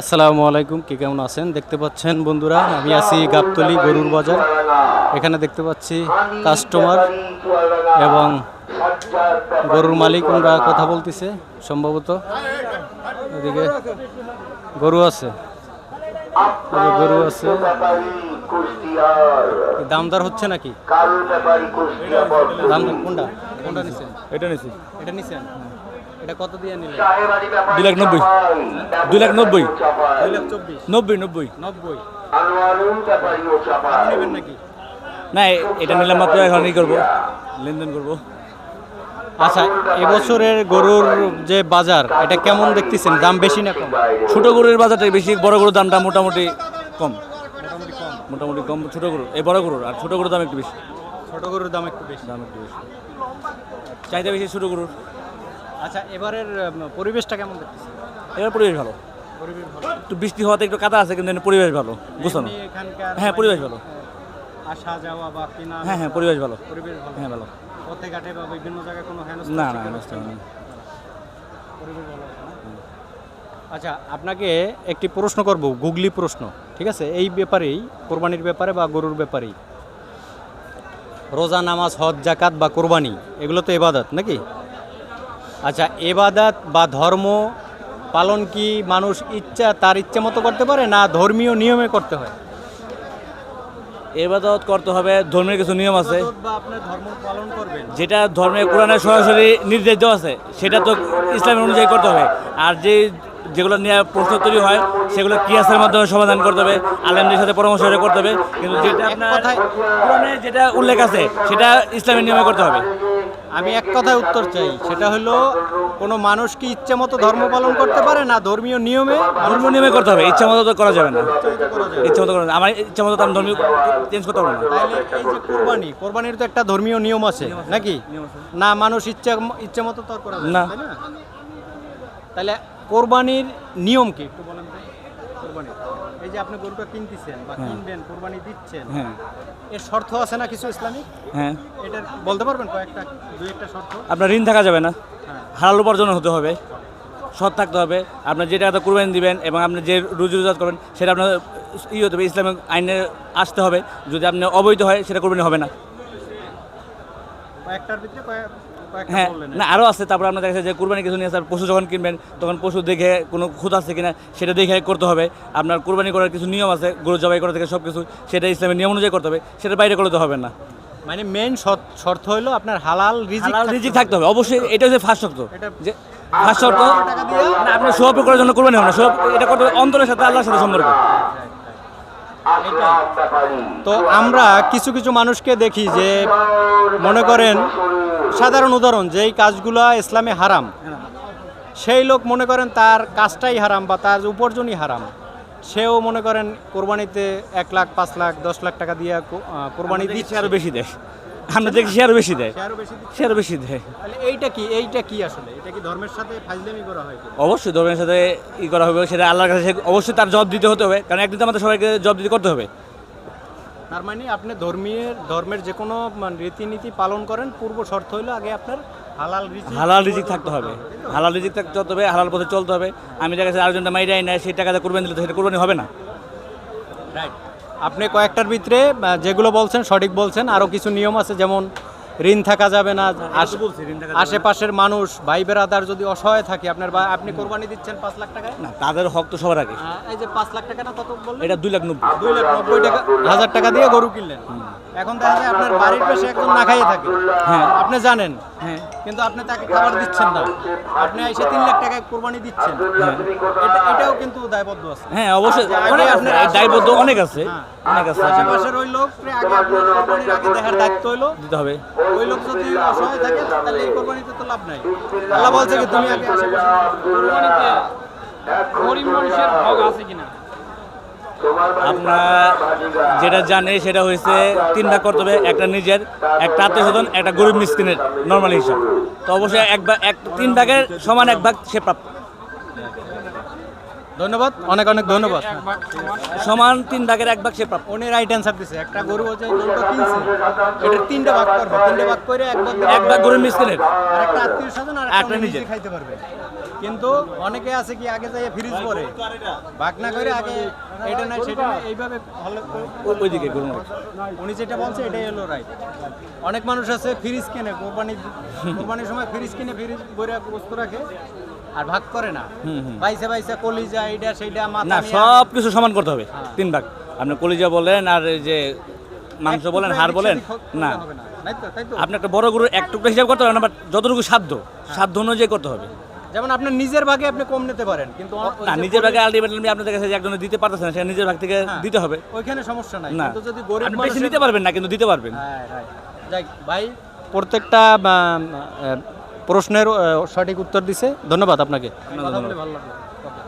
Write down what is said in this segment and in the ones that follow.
আসসালামু আলাইকুম কে কেমন আছেন? দেখতে পাচ্ছেন বন্ধুরা আমি আছি গাবতলি গরুর বাজার। এখানে দেখতে পাচ্ছি কাস্টমার এবং গরুর মালিক ওরা কথা বলতেছে সম্ভবত। এদিকে গরু আছে। গরু আছে। দামদার হচ্ছে নাকি? দাম কোনটা? কোনটা নিছেন? এটা নিছি। এটা নিছেন? এটা কত দিয়ে নিলেন? দুই লাখ নব্বই। দুই লাখ নব্বই। দুই লাখ চব্বিশ নব্বই। নব্বই। নব্বই নেবেন নাকি? না এটা নিলাম মাত্র এখন ই করব। লেনদেন করব। আচ্ছা এবছরের গরুর যে বাজার এটা কেমন দেখতেছেন? দাম বেশি না কম? ছোট গরুর বাজারটা বেশি বড় গরুর দামটা মোটামুটি কম। মোটামুটি কম ছোট গরু এই বড় গরুর আর ছোট গরুর দাম একটু বেশি। ছোট গরুর দাম একটু বেশি। দাম একটু বেশি। চাহিদা বেশি ছোট গরুর। আচ্ছা এবারের পরিবেশটা কেমন দেখতেছেন? এবার পরিবেশ ভালো। পরিবেশ ভালো। একটু বৃষ্টি হওয়াতে একটু কাদা আছে কিন্তু পরিবেশ ভালো গোছানো এখানকার হ্যাঁ পরিবেশ ভালো। আসা যাওয়া বা কিনা হ্যাঁ হ্যাঁ পরিবেশ ভালো। পরিবেশ ভালো। হ্যাঁ ভালো। পথে ঘাটে বা বিভিন্ন জায়গায় কোনো হেনস্থা না না নষ্ট পরিবেশ ভালো আচ্ছা আপনাকে একটি প্রশ্ন করব গুগলি প্রশ্ন ঠিক আছে? এই ব্যাপারেই কোরবানির ব্যাপারে বা গরুর ব্যাপারেই? রোজা নামাজ হজ জাকাত বা কোরবানি এগুলো তো এবাদত নাকি? আচ্ছা এবাদাত বা ধর্ম পালন কি মানুষ ইচ্ছা তার ইচ্ছা মতো করতে পারে না ধর্মীয় নিয়মে করতে হয়? এবাদত করতে হবে ধর্মের কিছু নিয়ম আছে। ধর্ম যেটা ধর্মের কোরআনে সরাসরি নির্দেশ দেওয়া আছে সেটা তো ইসলামের অনুযায়ী করতে হবে। আর যে যেগুলো নিয়ে প্রশ্ন তৈরি হয় সেগুলো কিয়াসের মাধ্যমে সমাধান করতে হবে আলেমদের সাথে পরামর্শ করতে হবে। কিন্তু যেটা আপনার যেটা উল্লেখ আছে সেটা ইসলামের নিয়মে করতে হবে। আমি এক কথায় উত্তর চাই সেটা হলো কোনো মানুষ কি ইচ্ছে মতো ধর্ম পালন করতে পারে না ধর্মীয় নিয়মে? ধর্ম নিয়মে করতে হবে ইচ্ছা মতো তো করা যাবে না। ইচ্ছা মতো করা আমার ইচ্ছা মতো আমি ধর্মীয় চেঞ্জ করতে পারব না। এই যে কোরবানি কোরবানির তো একটা ধর্মীয় নিয়ম আছে নাকি? না মানুষ ইচ্ছা ইচ্ছে মতো তো করা না। তাহলে কোরবানির নিয়ম কি? একটু বলেন কোরবানি। এই যে আপনি গরুটা কিনতেছেন বা কিনবেন কোরবানি দিচ্ছেন হ্যাঁ। এর শর্ত আছে না কিছু ইসলামিক? হ্যাঁ। এটা বলতে পারবেন কয়েকটা দুই একটা শর্ত? আপনার ঋণ থাকা যাবে না। হ্যাঁ। হালাল উপার্জন হতে হবে সৎ থাকতে হবে। আপনার যে টাকাটা কুরবানি দিবেন এবং আপনি যে রুজি রোজগার করবেন সেটা আপনার ই হতে হবে ইসলামিক আইনে আসতে হবে। যদি আপনি অবৈধ হয় সেটা কুরবানি হবে না। কয়েকটার ভিতরে হ্যাঁ না আরও আছে তারপর আপনার দেখা যাচ্ছে যে কুরবানি কিছু নিয়ে আসে পশু যখন কিনবেন তখন পশু দেখে কোনো খুদ আছে কিনা সেটা দেখে করতে হবে। আপনার কুরবানি করার কিছু নিয়ম আছে গরু জবাই করা থেকে সব কিছু সেটা ইসলামের নিয়ম অনুযায়ী করতে হবে সেটা বাইরে করলে তো হবে না। মানে মেইন শর্ত হলো আপনার হালাল রিজিক হালাল থাকতে রিজিক হবে। থাকতে হবে অবশ্যই এটা হচ্ছে ফার্স্ট শর্ত। যে ফার্স্ট শর্ত টাকা দিয়ে না আপনি সোয়াব করার জন্য কুরবানি হবে না সোয়াব এটা করতে হবে অন্তরের সাথে আল্লাহর সাথে সম্পর্ক। তো আমরা কিছু কিছু মানুষকে দেখি যে মনে করেন সাধারণ উদাহরণ যেই কাজগুলা ইসলামে হারাম। সেই লোক মনে করেন তার কাজটাই হারাম বা তার উপার্জনই হারাম। সেও মনে করেন কোরবানিতে এক লাখ পাঁচ লাখ দশ লাখ টাকা দিয়ে কোরবানি দিচ্ছে। আরও বেশি দেয়। আমরা দেখি আরও বেশি দেয়। আরও বেশি দেয়। এইটা কি? এইটা কি আসলে? এটা কি ধর্মের সাথে ফাজলামি করা হয় অবশ্যই ধর্মের সাথে ই করা হবে সেটা আল্লাহর কাছে অবশ্যই তার জবাব দিতে হতে হবে কারণ একদিন তো আমাদের সবাইকে জবাব দিতে করতে হবে। তার মানে আপনি ধর্মীয় ধর্মের যে কোনো মানে রীতিনীতি পালন করেন পূর্ব শর্ত হইল আগে আপনার হালাল রিজিক হালাল রিজিক থাকতে হবে। হালাল রিজিক থাকতে হবে হালাল পথে চলতে হবে। আমি দেখা যাচ্ছে আরেকজনটা মাইরাই নেয় সেই টাকাতে করবেন দিলে তো সেটা কোরবানি হবে না। রাইট আপনি কয়েকটার ভিতরে যেগুলো বলছেন সঠিক বলছেন আরও কিছু নিয়ম আছে যেমন ঋণ থাকা যাবে না। আশেপাশের মানুষ ভাই বেরাদার যদি অসহায় থাকে আপনার আপনি কোরবানি দিচ্ছেন পাঁচ লাখ টাকায়? না তাদের হক তো সবার আগে। এই যে পাঁচ লাখ টাকা না কত বললেন। এটা দুই লাখ নব্বই। দুই লাখ নব্বই টাকা হাজার টাকা দিয়ে গরু কিনলেন। এখন দেখা যায় আপনার বাড়ির পাশে একজন না খাইয়ে থাকে। হ্যাঁ। আপনি জানেন। হ্যাঁ। কিন্তু আপনি তাকে খাবার দিচ্ছেন না। আপনি এসে তিন লাখ টাকায় কোরবানি দিচ্ছেন। এটা এটাও কিন্তু দায়বদ্ধ আছে। হ্যাঁ অবশ্যই। অনেক আপনার দায়বদ্ধ অনেক আছে। হ্যাঁ। অনেক আছে। আশেপাশের ওই লোক আগে আপনার কোরবানির আগে দেখার দায়িত্ব হইল দিতে হবে। ওই লোক যদি অসহায় থাকে তাহলে এই কোরবানিতে তো লাভ নাই। আল্লাহ বলছে কি তুমি আগে কোরবানিতে গরিব মানুষের হক আছে কিনা? আপনার যেটা জানে সেটা হয়েছে তিন ভাগ করতে হবে একটা নিজের একটা আত্মীয় স্বজন একটা গরিব মিসকিনের নর্মাল হিসাব। তো অবশ্যই এক ভাগ এক তিন ভাগের সমান এক ভাগ সে প্রাপ্ত। ধন্যবাদ অনেক অনেক ধন্যবাদ। সমান তিন ভাগের এক ভাগ সে প্রাপ্ত। উনি রাইট অ্যান্সার দিছে। একটা গরু হচ্ছে গরুটা কিনছে এটা তিনটা ভাগ করবে তিনটা ভাগ করে এক ভাগ এক ভাগ গরিব মিসকিনের আর একটা আত্মীয় স্বজন আর একটা নিজে। খাইতে পারবে। কিন্তু অনেকে আছে কি আগে যাই ফ্রিজ করে ভাগ না করে আগে এটা নাই সেটা নাই এইভাবে হলে ওই- ওইদিকে গরু। উনি যেটা বলছে এটাই হলো রাইট অনেক মানুষ আছে ফ্রিজ কিনে কোরবানি কোরবানির সময় ফ্রিজ কিনে ফ্রিজ বইরা বস্তু রাখে। আর ভাগ করে না। বাইসে বাইসে কলিজা এইটা সেইটা না নিয়ে সব কিছু সমান করতে হবে হ্যাঁ। তিন ভাগ। আপনি কলিজা বলেন আর এই যে মাংস বলেন হাড় বলেন না। আপনি একটা বড় গরুর এক টুকরা হিসাব করতে হবে না বাট যতটুকু সাধ্য হ্যাঁ। সাধ্য অনুযায়ী করতে হবে। যেমন আপনার নিজের ভাগে আপনি কম নিতে পারেন কিন্তু না নিজের ভাগে আলটিমেটলি আপনাদের কাছে যে একজনে দিতে পারতেছেন সেটা নিজের ভাগ থেকে হ্যাঁ। দিতে হবে। ওইখানে সমস্যা নাই না। কিন্তু যদি গরিব বেশি নিতে পারবেন না কিন্তু দিতে পারবেন। হ্যাঁ ভাই? প্রত্যেকটা প্রশ্নের সঠিক উত্তর দিছে। ধন্যবাদ আপনাকে। ভালো লাগল।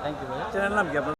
Thank you